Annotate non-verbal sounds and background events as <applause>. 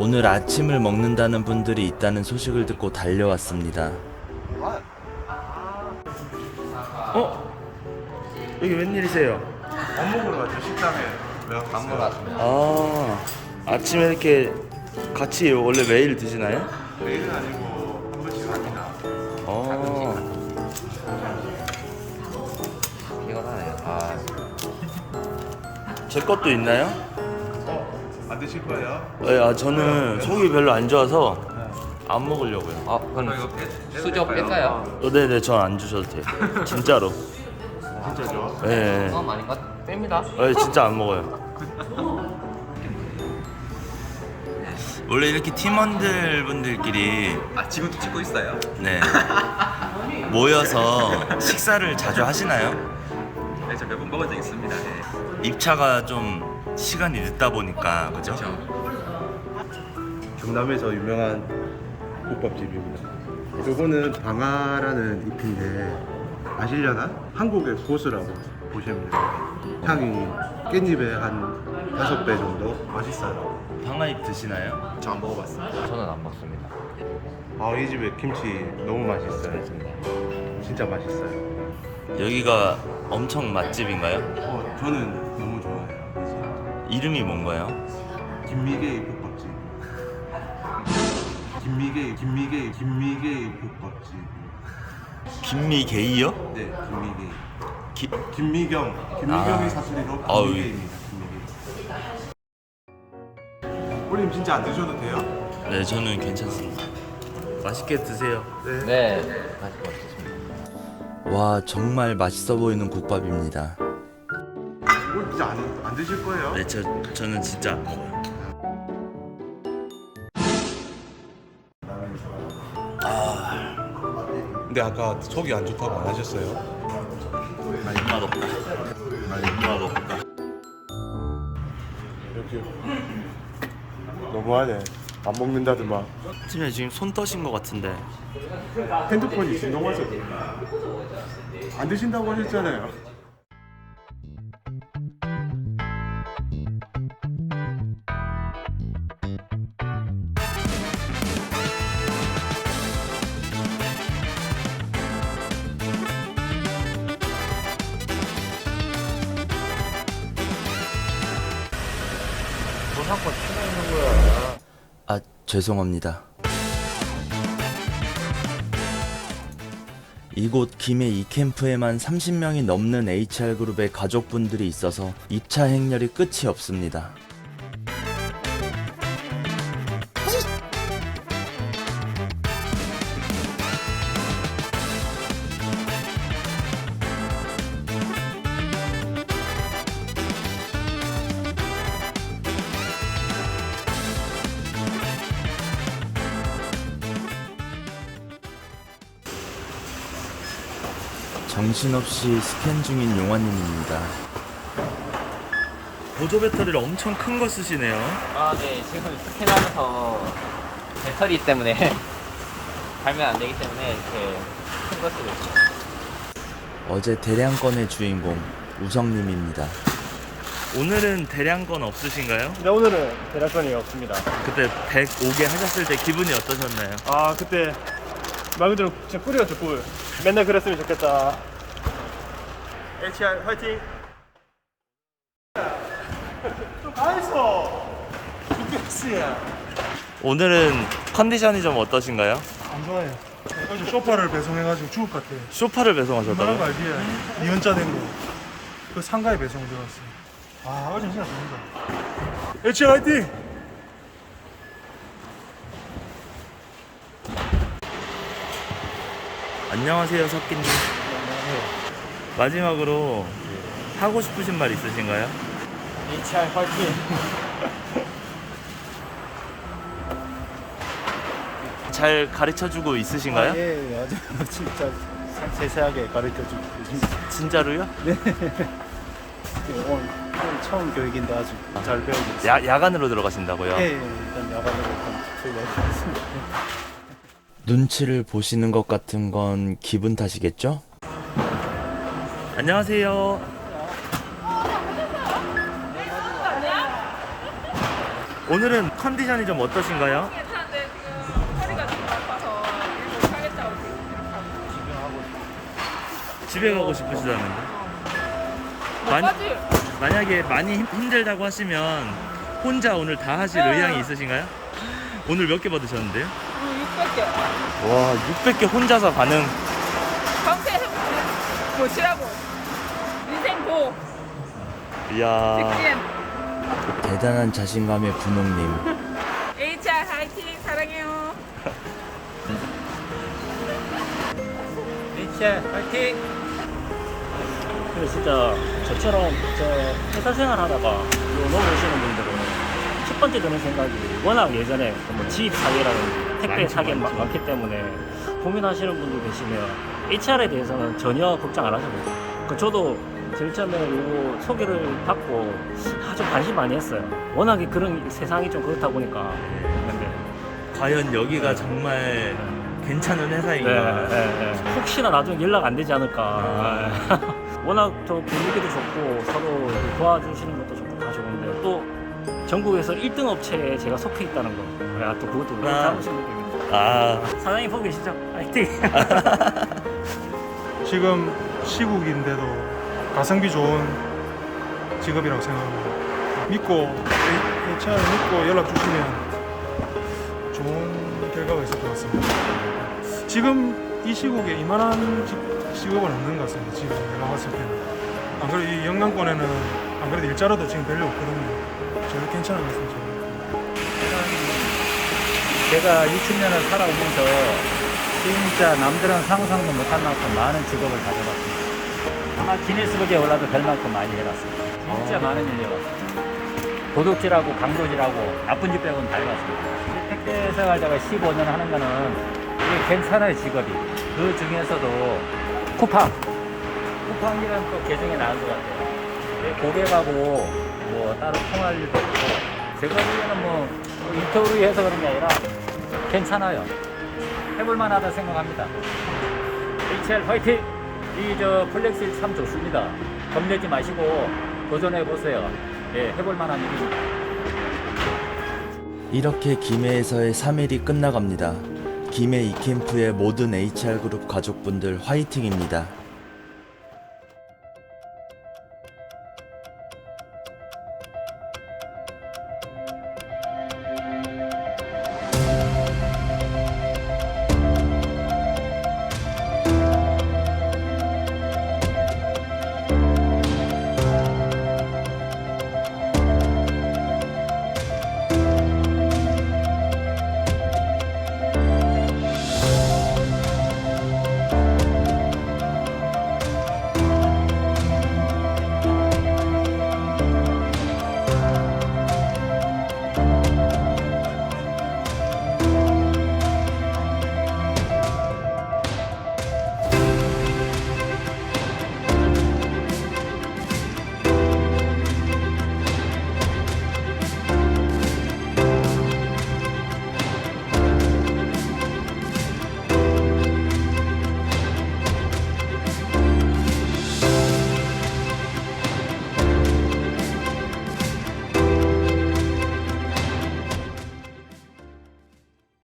오늘 아침을 먹는다는 분들이 있다는 소식을 듣고 달려왔습니다. 어? 여기 웬일이세요? 밥 먹으러 갔죠 식당에 밥 먹으러 왔습니다 아 아침에 이렇게 같이 원래 매일 드시나요? 매일은 아니고 한 번씩 합니다 어. 피곤하네요. 아, 제 것도 있나요? 안 드실 거예요? 네, 아 저는 속이 별로 안 좋아서 안 먹으려고요. 어, 그럼 수저 뺄까요? 어, 네네, 전 안 주셔도 돼요. 진짜로. 진짜죠? 네, 네. 어, 아닌가? 뺍니다. 네, 진짜 안 먹어요. 원래 이렇게 팀원들 분들끼리 아, 지금도 찍고 있어요? 네 <laughs> 모여서 식사를 자주 하시나요? 네, 저 몇 번 먹은 적 있습니다. 네. 입차가 좀 시간이 늦다 보니까 그죠? 경남에서 유명한 국밥집입니다 요거는 방아라는 잎인데 아시려나? 한국의 고수라고 보시면 돼요 향이 깻잎의 한 다섯 배 정도 맛있어요 방아잎 드시나요? 저 안 먹어봤어요 저는 안 먹습니다. 아 이 집에 김치 너무 맛있어요 진짜 맛있어요 여기가 엄청 맛집인가요? 어, 저는 이름이 뭔가요? 김미개의 국밥집 김미개 김미개 김미개의 국밥집 김미게이요? 네 김미개 기... 김미경 김미경의 아. 사투리로 아우. 김미개입니다 김미개 우님 진짜 안 드셔도 돼요? 네, 저는 괜찮습니다. 맛있게 드세요. 네, 다시 먹겠습니다. 와, 정말 맛있어 보이는 국밥입니다. 뭐 진짜 안, 안 드실 거예요? 네, 저 저는 진짜 안 먹어요. 근데 아까 속이 안 좋다고 안 하셨어요? 맛없다. 맛없다. 이렇게 너무하네 안 먹는다더만 팀에 지금 손 떠신 것 같은데. 핸드폰이 진동해서 안 드신다고 하셨잖아요 아, 죄송합니다. 이곳 김해 이 캠프에만 30명이 넘는 HR그룹의 가족분들이 있어서 입차 행렬이 끝이 없습니다. 정신없이 스캔 중인 용화님입니다. 보조 배터리를 엄청 큰 거 쓰시네요. 아, 네, 지금 스캔하면서 배터리 때문에 <laughs> 달면 안 되기 때문에 이렇게 큰 거 쓰고 있어요. 어제 대량건의 주인공 우성님입니다. 오늘은 대량건 없으신가요? 네, 오늘은 대략권이 없습니다. 그때 105개 하셨을 때 기분이 어떠셨나요? 아, 그때 말 그대로 진짜 꿀이었죠, 꿀. 맨날 그랬으면 좋겠다. HR 화이팅! <laughs> 좀 가있어! 죽겠어! 오늘은 컨디션이 좀 어떠신가요? 안 좋아해. 어제 쇼파를 배송해가지고 죽을 것 같아. 쇼파를 얼마나 배송하셨다고요? 알지? 이연자 된 거. 그 상가에 배송 들어갔어. 아, 어제 진짜 좋은다. HR 화이팅! 안녕하세요, 석기님. 마지막으로 하고 싶으신 말 있으신가요? HR 화이팅! <laughs> 잘 가르쳐주고 있으신가요? 예, 아주 <laughs> 진짜 세세하게 가르쳐주고 계십니다. 진짜로요? <laughs> 오늘, 오늘 처음 교육인데 아주 잘 배우고 있습니다. 야, 야간으로 들어가신다고요? 예, 예, 일단 야간으로 일단 교육하겠습니다. 눈치를 보시는 것 같은 건 기분 탓이겠죠? 안녕하세요. 오늘은 컨디션이 좀 어떠신가요? 괜찮은데 지금 허리가 좀 아파서 일 못하겠다고 지금 하고 집에 가고 싶으시다는데. 못 가지? 만약에 많이 힘- 힘들다고 하시면 혼자 오늘 다 하실 네. 의향이 있으신가요? 오늘 몇 개 받으셨는데요? 응 600개 와, 600개 혼자서 가능. 해보지 보시라고 인생 보 이야. 직진 대단한 자신감의 분홍님. <laughs> HR 화이팅 사랑해요 <laughs> 리첼 파이팅! 근데 진짜 저처럼 저 회사 생활 하다가 요 넘어오시는 분들은 첫 번째 드는 생각이 워낙 예전에 뭐 지입 사계라는 택배 많죠. 많기 때문에 고민하시는 분들 계시면 HR에 대해서는 전혀 걱정 안 하셔도 돼요. 그 저도 제일 처음에 요거 소개를 받고 아, 좀 관심 많이 했어요. 워낙에 그런 세상이 좀 그렇다 보니까. 근데 과연 여기가 정말 괜찮은 회사인가? 네, 네, 네. 혹시나 나중에 연락 안 되지 않을까. <laughs> 워낙 저 분위기도 좋고 서로 도와주시는 것도 좋고 다 좋은데 또 전국에서 1등 업체에 제가 속해 있다는 거. 야, 또 그것도 너무 아. 자부심 느낍니다. 아, 사장님 보고 계시죠? 파이팅! <laughs> 지금 시국인데도 가성비 좋은 직업이라고 생각합니다. 믿고 HR 믿고 연락 주시면 좋은 결과가 있을 것 같습니다. 지금 이 시국에 이만한 직, 직업은 없는 것 같습니다. 지금 내가 봤을 때는 안 그래도 이 영남권에는 안 그래도 일자리도 지금 별로 없거든요. 저희 괜찮은 것 같습니다. 제가 20년을 살아오면서 진짜 남들은 상상도 못할 만큼 많은 직업을 가져봤습니다. 아마 기네스북에 올라도 될 만큼 많이 해봤습니다. 진짜 많은 일이 해봤습니다. 도둑질하고 강도질하고 나쁜 짓 빼고는 다 해봤습니다. 택배 생활자가 15년 하는 거는 괜찮아요 직업이. 그 중에서도 쿠팡. 쿠팡이라는 또 계정이 나은 것 같아요. 내 고객하고 뭐 따로 통할 일도 없고 제가 보기에는 뭐 인터뷰해서 그런 게 아니라 괜찮아요. 해볼 만 하다 생각합니다. HL 화이팅! 이 저 플렉스일 참 좋습니다. 겁내지 마시고 도전해 보세요. 예, 해볼 만한 일입니다. 이렇게 김해에서의 3일이 끝나갑니다. 김해 이캠프의 모든 HR그룹 가족분들 화이팅입니다.